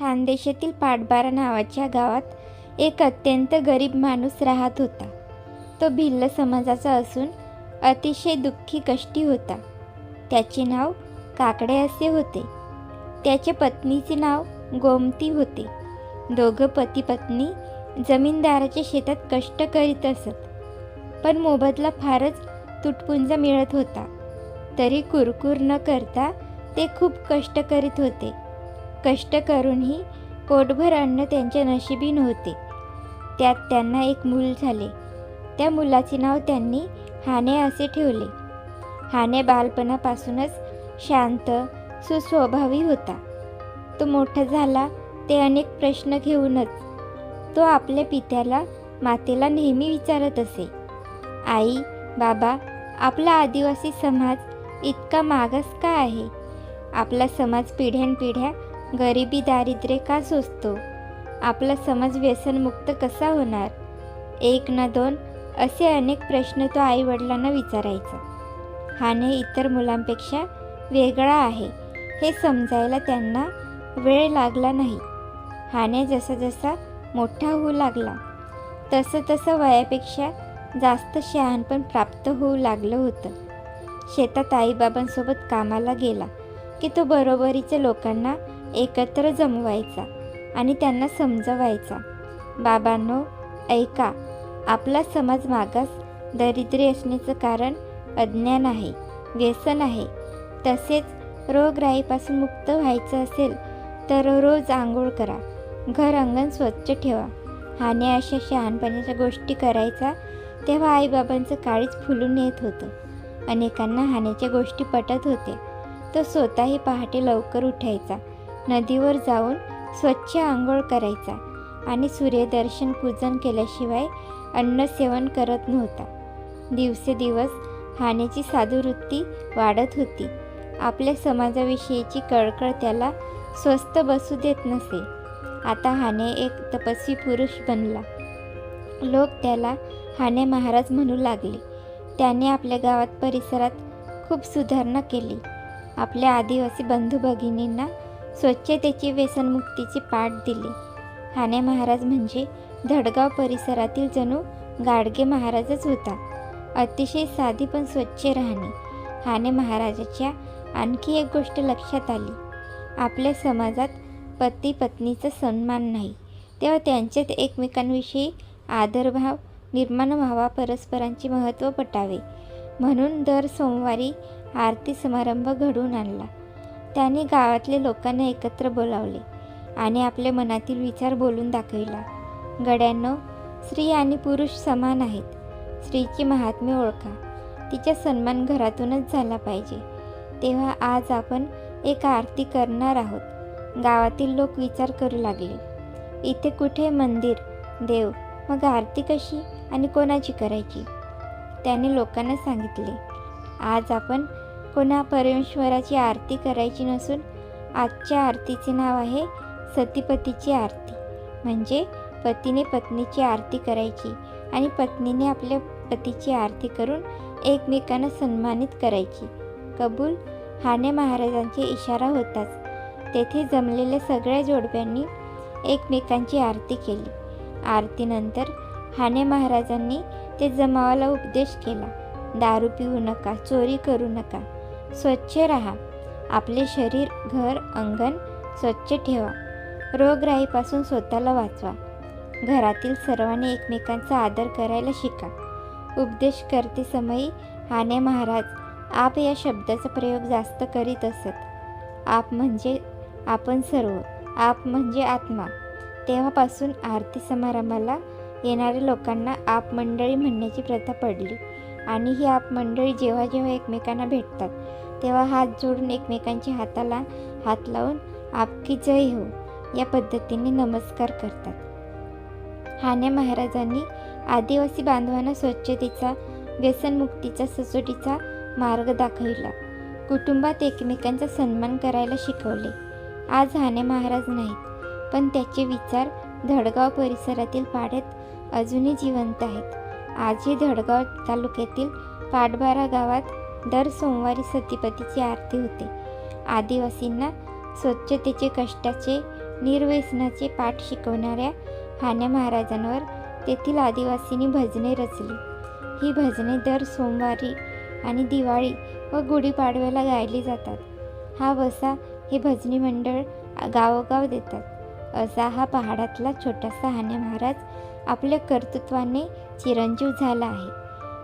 खानदेशातील पाटबारा नावाच्या गावात एक अत्यंत गरीब माणूस राहत होता. तो भिल्ल समाजाचा असून अतिशय दुःखी कष्टी होता. त्याचे नाव काकडे असे होते. त्याच्या पत्नीचे नाव गोमती होते. दोघं पती पत्नी जमीनदाराच्या शेतात कष्ट करीत असत. पण मोबदला फारच तुटपुंजा मिळत होता. तरी कुरकुर न करता ते खूप कष्ट करीत होते. कष्ट करूनही पोटभर अन्न त्यांच्या नशिबी नव्हते. त्यात त्यांना एक मूल झाले. त्या मुलाचे नाव त्यांनी हाने असे ठेवले. हाने बालपणापासूनच शांत सुस्वभावी होता. तो मोठा झाला ते अनेक प्रश्न घेऊनच. तो आपल्या पित्याला मातेला नेहमी विचारत असे. आई बाबा आपला आदिवासी समाज इतका मागास का आहे? आपला समाज पिढ्यानपिढ्या गरिबी दारिद्र्य का सोसतो? आपला समाज व्यसनमुक्त कसा होणार? एक ना दोन असे अनेक प्रश्न तो आईवडिलांना विचारायचा. हाने इतर मुलांपेक्षा वेगळा आहे हे समजायला त्यांना वेळ लागला नाही. हाने जसा जसा मोठा होऊ लागला तसं तसं वयापेक्षा जास्त शहाणपण प्राप्त होऊ लागलं होतं. शेतात आईबाबांसोबत कामाला गेला की तो बरोबरीच्या लोकांना एकत्र जमवायचा आणि त्यांना समजवायचा. बाबांनो ऐका आपला समाज मागास दरिद्री असण्याचं कारण अज्ञान आहे व्यसन आहे. तसेच रोगराईपासून मुक्त व्हायचं असेल तर रोज आंघोळ करा घर अंगण स्वच्छ ठेवा. हाने अशा शहाणपणाच्या गोष्टी करायचा तेव्हा आईबाबांचं काळीच फुलून येत होतं. अनेकांना हाण्याच्या गोष्टी पटत होत्या. तो स्वतःही पहाटे लवकर उठायचा. नदीवर जाऊन स्वच्छ आंघोळ करायचा आणि सूर्यदर्शन पूजन केल्याशिवाय अन्न सेवन करत नव्हता. दिवसेदिवस हानेची साधुवृत्ती वाढत होती. आपल्या समाजाविषयीची कळकळ त्याला स्वस्त बसू देत नसे. आता हाने एक तपस्वी पुरुष बनला. लोक त्याला हाने महाराज म्हणू लागले. त्याने आपल्या गावात परिसरात खूप सुधारणा केली. आपल्या आदिवासी बंधू भगिनींना स्वच्छतेची व्यसनमुक्तीची पाठ दिली. हाने महाराज म्हणजे धडगाव परिसरातील जणू गाडगे महाराजच होता. अतिशय साधी पण स्वच्छ राहणे. हाने महाराजाच्या आणखी एक गोष्ट लक्षात आली. आपल्या समाजात पती पत्नीचा सन्मान नाही. तेव्हा त्यांच्यात एकमेकांविषयी आदरभाव निर्माण व्हावा परस्परांचे महत्त्व पटावे. म्हणून दर सोमवारी आरती समारंभ घडवून आणला. त्याने गावातल्या लोकांना एकत्र बोलावले आणि आपल्या मनातील विचार बोलून दाखविला. गड्यांनो स्त्री आणि पुरुष समान आहेत. स्त्रीची महात्म्य ओळखा. तिचा सन्मान घरातूनच झाला पाहिजे. तेव्हा आज आपण एक आरती करणार आहोत. गावातील लोक विचार करू लागले. इथे कुठे मंदिर देव मग आरती कशी आणि कोणाची करायची? त्याने लोकांना सांगितले. आज आपण पुन्हा परमेश्वराची आरती करायची नसून आजच्या आरतीचे नाव आहे सतीपतीची आरती. म्हणजे पतीने पत्नीची आरती करायची आणि पत्नीने आपल्या पतीची आरती करून एकमेकांना सन्मानित करायची. कबूल हाने महाराजांचे इशारा होताच. तेथे जमलेल्या सगळ्या जोडप्यांनी एकमेकांची आरती केली. आरतीनंतर हाने महाराजांनी ते जमावाला उपदेश केला. दारू पिऊ नका चोरी करू नका. स्वच्छ राहा. आपले शरीर घर अंगण स्वच्छ ठेवा. रोगराईपासून स्वतःला वाचवा. घरातील सर्वांनी एकमेकांचा आदर करायला शिका. उपदेश करते समयी हाने महाराज आप या शब्दाचा प्रयोग जास्त करीत असत. आप म्हणजे आपण सर्व आप म्हणजे आत्मा. तेव्हापासून आरती समारंभाला येणाऱ्या लोकांना आप मंडळी म्हणण्याची प्रथा पडली आणि ही आप मंडळी जेव्हा जेव्हा एकमेकांना भेटतात तेव्हा हात जोडून एकमेकांच्या हाताला हात लावून आपकी जय हो या पद्धतीने नमस्कार करतात. हाने महाराजांनी आदिवासी बांधवांना स्वच्छतेचा व्यसनमुक्तीचा सचोटीचा मार्ग दाखविला. कुटुंबात एकमेकांचा सन्मान करायला शिकवले. आज हाने महाराज नाहीत पण त्याचे विचार धडगाव परिसरातील पाड्यात अजूनही जिवंत आहेत. आजही धडगाव तालुक्यातील पाटबारा गावात दर सोमवारी सतीपतीची आरती होते. आदिवासींना स्वच्छतेचे कष्टाचे निर्व्यसनाचे पाठ शिकवणाऱ्या हान्या महाराजांवर तेथील आदिवासींनी भजने रचली. ही भजने दर सोमवारी आणि दिवाळी व गुढीपाडव्याला गायली जातात. हा वसा हे भजनी मंडळ गावोगाव देतात. असा हा पहाडातला छोटासा हाण्या महाराज आपल्या कर्तृत्वाने चिरंजीव झाला आहे.